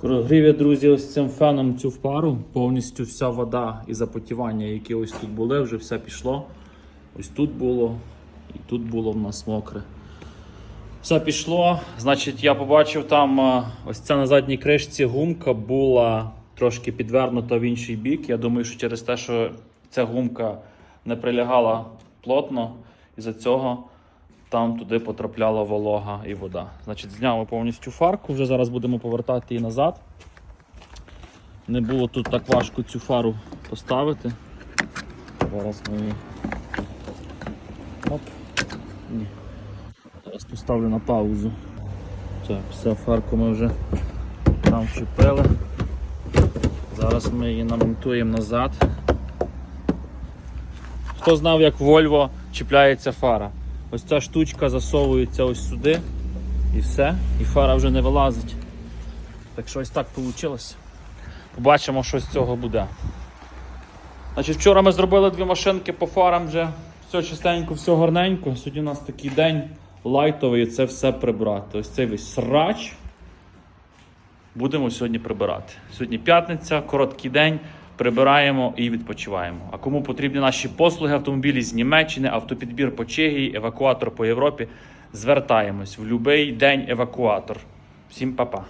Прогрів друзі, ось цим феном цю пару. Повністю вся вода і запотівання, які ось тут були, вже все пішло. Ось тут було, і тут було в нас мокре. Все пішло. Значить, я побачив там е, ось ця на задній кришці гумка була трошки підвернута в інший бік. Я думаю, що через те, що ця гумка не прилягала плотно, із-за цього там туди потрапляла волога і вода. Значить, зняли повністю фарку, вже зараз будемо повертати її назад. Не було тут так важко цю фару поставити. Зараз ми її. Оп. Ні. Зараз поставлю на паузу. Так, все, фарку ми вже там вчепили. Зараз ми її намонтуємо назад. Хто знав, як Volvo чіпляється фара? Ось ця штучка засовується ось сюди і все, і фара вже не вилазить. Так що ось так вийшло. Побачимо, що з цього буде. Значить, вчора ми зробили дві машинки по фарам вже все чистенько, все гарненько. Сьогодні у нас такий день лайтовий, це все прибрати. Ось цей весь срач. Будемо сьогодні прибирати. Сьогодні п'ятниця, короткий день. Прибираємо і відпочиваємо. А кому потрібні наші послуги, автомобілі з Німеччини, автопідбір по Чехії, евакуатор по Європі, звертаємось в будь-який день евакуатор. Всім па-па.